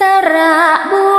สระบุ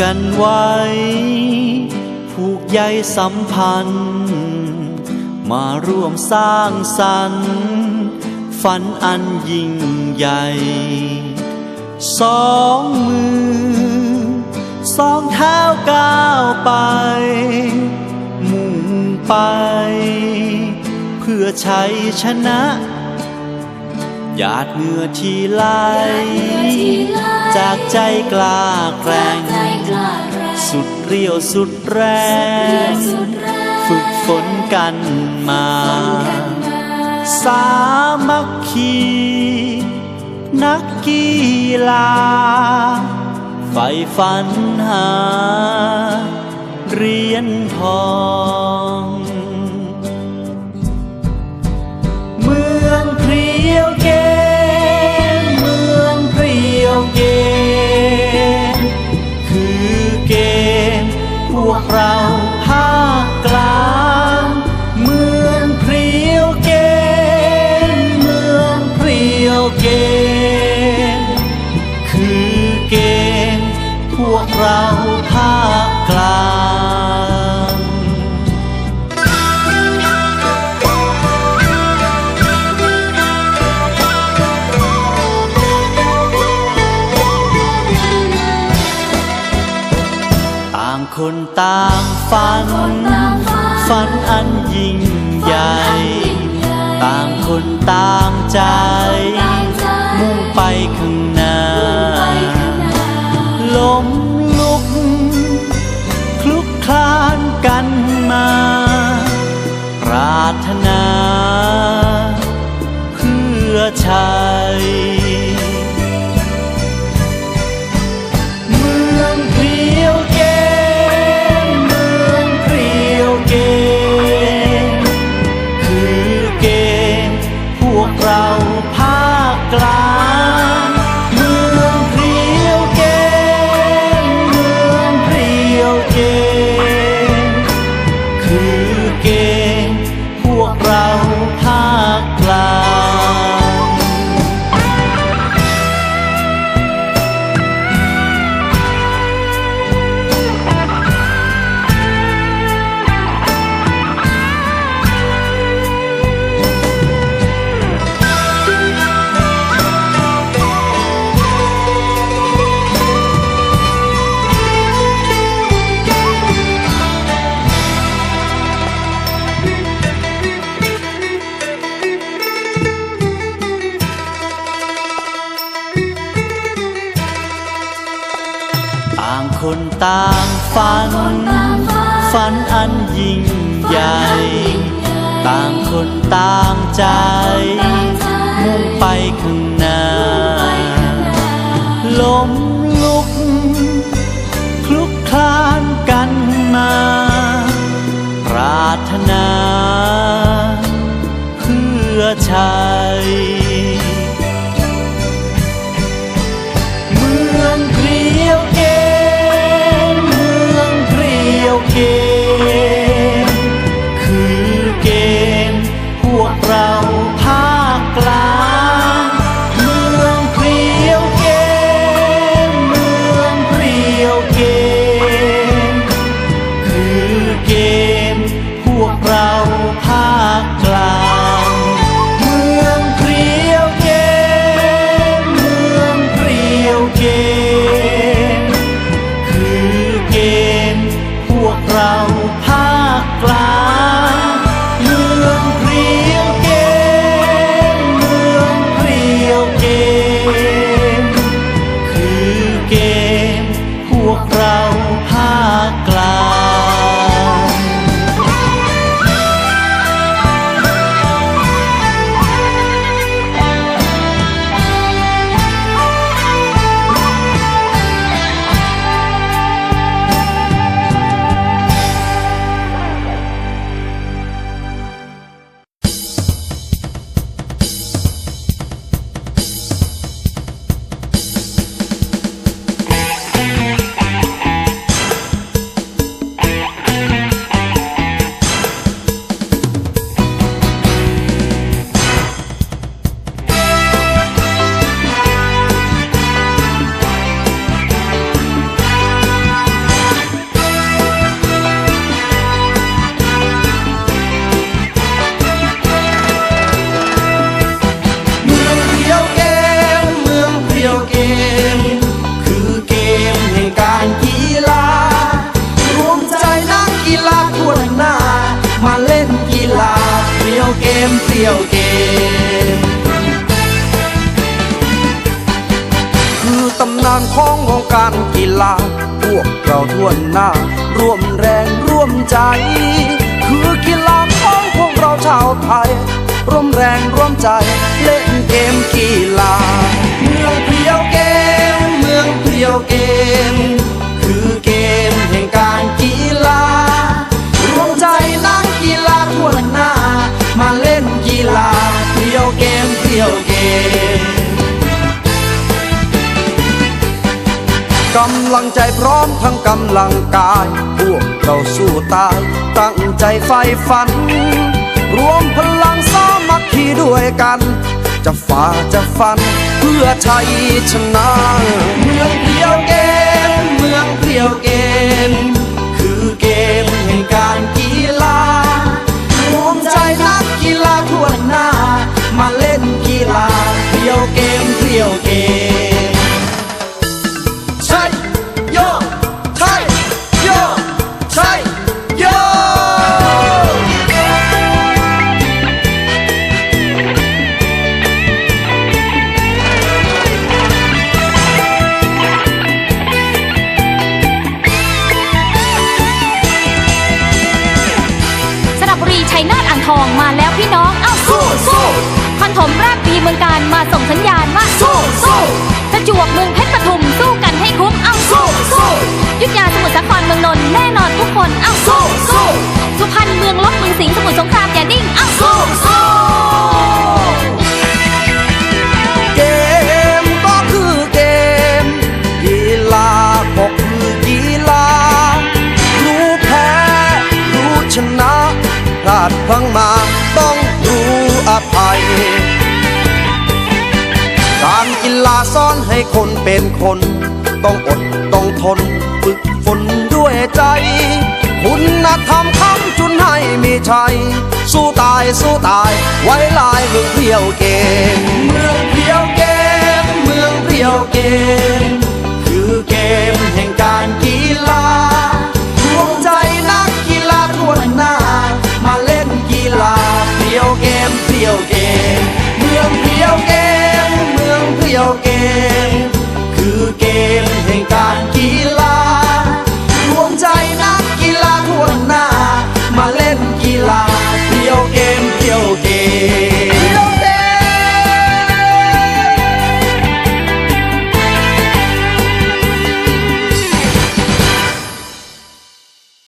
กันไว้ ผูกใยสัมพันธ์ มาร่วมสร้างสรรค์ฝันอันยิ่งใหญ่ สองมือ สองเท้าก้าวไป มุ่งไป เพื่อชัยชนะหยาดเหงื่อที่ไหลจากใจกล้าแกร่ง สุดเรียวสุดแรง ฝึกฝนกันมา สามัคคี นักกีฬาไฟฝันหาเหรียญทอง คนต่างฝัน ฝันอันยิ่งใหญ่ ต่างคนต่างใจ มุ่งไปข้างหน้า ล้มลุก คลุกคลานกันมา ปรารถนา เพื่อชัย คื คนต่างฝัน ฝันอันยิ่งใหญ่ ต่างคนต่างใจ มุ่งไปข้างหน้า ล้มลุก คลุกคลานกันมา ปรารถนา เพื่อชัย มเพรียวเกมคือตำนานของวงการกีฬา พวกเราทั่วหน้า ร่วมแรงร่วมใจ คือกีฬาของพวกเราชาวไทย ร่วมแรงร่วมใจ เล่นเกมกีฬา เมืองเพียวเกม เมืองเพียวเกม คือเกมแห่งการกี กมเพรียวเกมกำลังใจพร้อมทั้งกำลังกาย พวกเราสู้ตาย ตั้งใจไฟฝัน รวมพลังสามัคคีด้วยกัน จะฝ่าจะฟัน เพื่อชัยชนะ เมืองเพียวเกมเมืองเพียวเกม จวบเมืองเพชรปทุมสู้กันให้คุ้มเอ้าสู้สู้ยุทธยาสมุทรสาครเมืองนนท์แน่นอนทุกคนเอ้าสู้สู้สุพรรณเมืองลบเมืองสิงห์สมุทรสงครามอย่านิ่งเอ้าสู้สู้เกมก็คือเกมกีฬาก็คือกีฬารู้แพ้รู้ชนะพลาดพลังมาต้องรู้อภัยการกีฬาสอน ให้คนเป็นคน ต้องอดต้องทนฝึกฝนด้วยใจ คุณธรรมคำจุนให้มีชัย สู้ตายสู้ตาย ไว้ลายเมืองเพียวเกมเมืองเพียวเกมเมืองเพียวเกมคือเกมแห่งการกีฬาดวงใจนักกีฬาทั่วหน้า มาเล่นกีฬาเพียวเกมเพียวเกมเมืองเพียวเกม you'll.